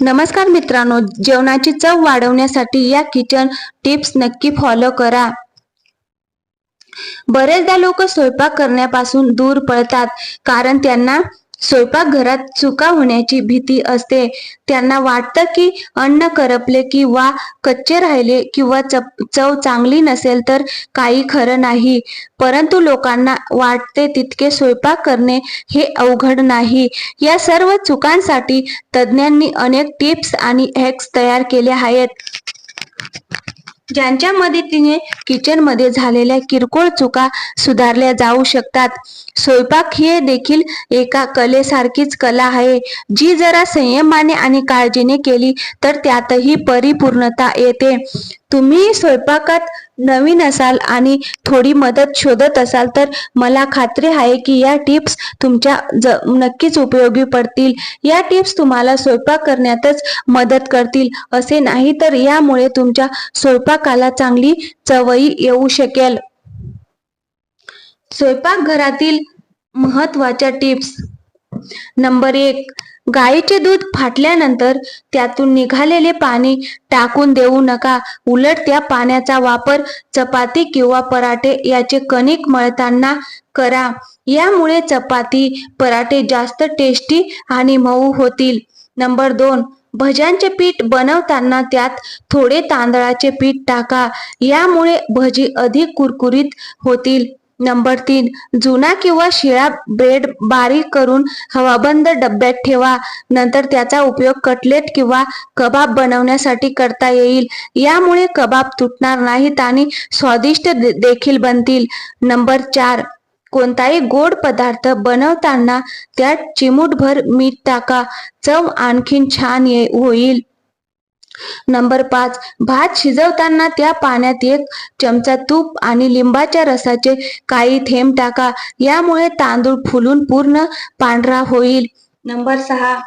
नमस्कार मित्रांनो जेवणाची चव वाढवण्यासाठी या किचन टिप्स नक्की फॉलो करा. बरेचदा लोक स्वयंपाक करण्यापासून दूर पळतात कारण त्यांना स्वयंपाकघरात चुका होण्याची भीती असते. त्यांना वाटतं की अन्न करपले किंवा कच्चे राहिले किंवा चप- चव चांगली नसेल तर काही खरं नाही. परंतु लोकांना वाटते तितके स्वयंपाक करणे हे अवघड नाही. या सर्व चुकांसाठी तज्ज्ञांनी अनेक टिप्स आणि हॅक्स तयार केले आहेत. ज्यांच्या मदतीने किचनमध्ये झालेल्या किरकोळ चुका सुधारल्या जाऊ शकतात. स्वयंपाक ही देखील एका कलेसारखीच कला आहे. जी जरा संयमाने आणि काळजीने केली तर त्यातही परिपूर्णता येते. तुम्ही स्वयंपाकात नवीन असाल आणि थोडी मदत शोधत असाल तर मला खात्री आहे की या टिप्स तुमच्या ज नक्कीच उपयोगी पडतील. या टिप्स तुम्हाला स्वयंपाक करण्यातच मदत करतील. असे नाही तर यामुळे तुमच्या स्वयंपाकाला चांगली चवही येऊ शकेल. स्वयंपाकघरातील महत्त्वाच्या टिप्स नंबर एक गायीचे दूध फाटल्यानंतर त्यातून निघालेले पाणी टाकून देऊ नका. उलट त्या पाण्याचा वापर चपाती किंवा पराठे याचे कणिक मळताना करा. यामुळे चपाती पराठे जास्त टेस्टी आणि मऊ होतील. नंबर दोन भज्यांचे पीठ बनवताना त्यात थोडे तांदळाचे पीठ टाका. यामुळे भजी अधिक कुरकुरीत होतील. नंबर तीन जुना किंवा शिळा ब्रेड बारीक करून हवाबंद डब्यात ठेवा. नंतर त्याचा उपयोग कटलेट किंवा कबाब बनवण्यासाठी करता येईल. यामुळे कबाब तुटणार नाहीत आणि स्वादिष्ट दे- देखील बनतील. नंबर चार कोणताही गोड पदार्थ बनवताना त्यात चिमूटभर मीठ टाका. चव आणखीन छान ये होईल. नंबर पाच भात शिजवताना त्या पाण्यात एक चमचा तूप आणि लिंबाच्या रसाचे काही थेंब टाका. यामुळे तांदूळ फुलून पूर्ण पांढरा होईल. नंबर सहा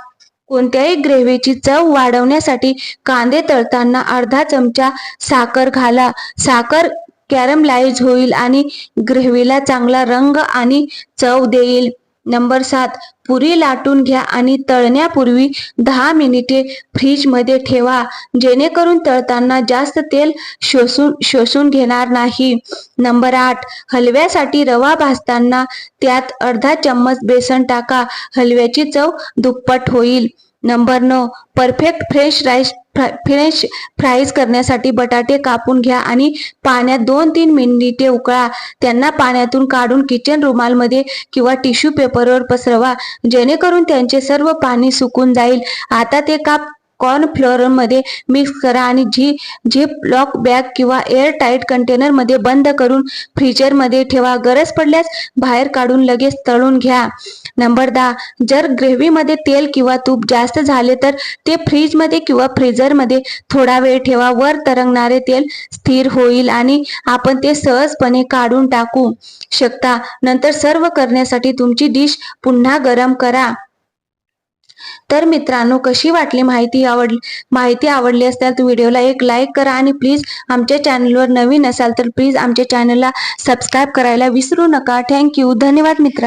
कोणत्याही ग्रेव्हीची चव वाढवण्यासाठी कांदे तळताना अर्धा चमचा साखर घाला. साखर कॅरमलाइज होईल आणि ग्रेव्हीला चांगला रंग आणि चव देईल. नंबर सात पुरी लाटून घ्या आणि तळण्यापूर्वी दहा मिनिटे फ्रीजमध्ये ठेवा. जेणेकरून तळताना जास्त तेल शोषून शोषून घेणार नाही. नंबर आठ हलव्यासाठी रवा भाजताना त्यात अर्धा चम्मच बेसन टाका. हलव्याची चव दुप्पट होईल. नंबर नऊ perfect fresh rice fresh fries करण्यासाठी बटाटे कापून घ्या आणि पाण्यात दोन तीन मिनिटे उकळा. त्यांना पाण्यातून काढून किचन रुमालमध्ये किंवा टिश्यू पेपरवर पसरवा. जेणेकरून त्यांचे सर्व पाणी सुकून जाईल. आता ते काप कॉर्नमध्ये मिक्स करा आणि झी झिप लॉक बॅग किंवा एअर टाईट कंटेनरमध्ये बंद करून फ्रीजरमध्ये ठेवा. गरज पडल्यास बाहेर काढून लगेच तळून घ्या. नंबर दहा जर ग्रेव्हीमध्ये तेल किंवा तूप जास्त झाले तर ते फ्रीजमध्ये किंवा फ्रीजरमध्ये थोडा वेळ ठेवा. वर तरंगणारे तेल स्थिर होईल आणि आपण ते सहजपणे काढून टाकू शकता. नंतर सर्व करण्यासाठी तुमची डिश पुन्हा गरम करा. तर मित्रांनो कशी वाटली माहिती आवडली माहिती आवडली असल्यास व्हिडिओला एक लाईक करा आणि प्लीज आमच्या चॅनलवर नवीन असाल तर प्लीज आमच्या चॅनलला सबस्क्राईब करायला विसरू नका. थँक्यू धन्यवाद मित्रांनो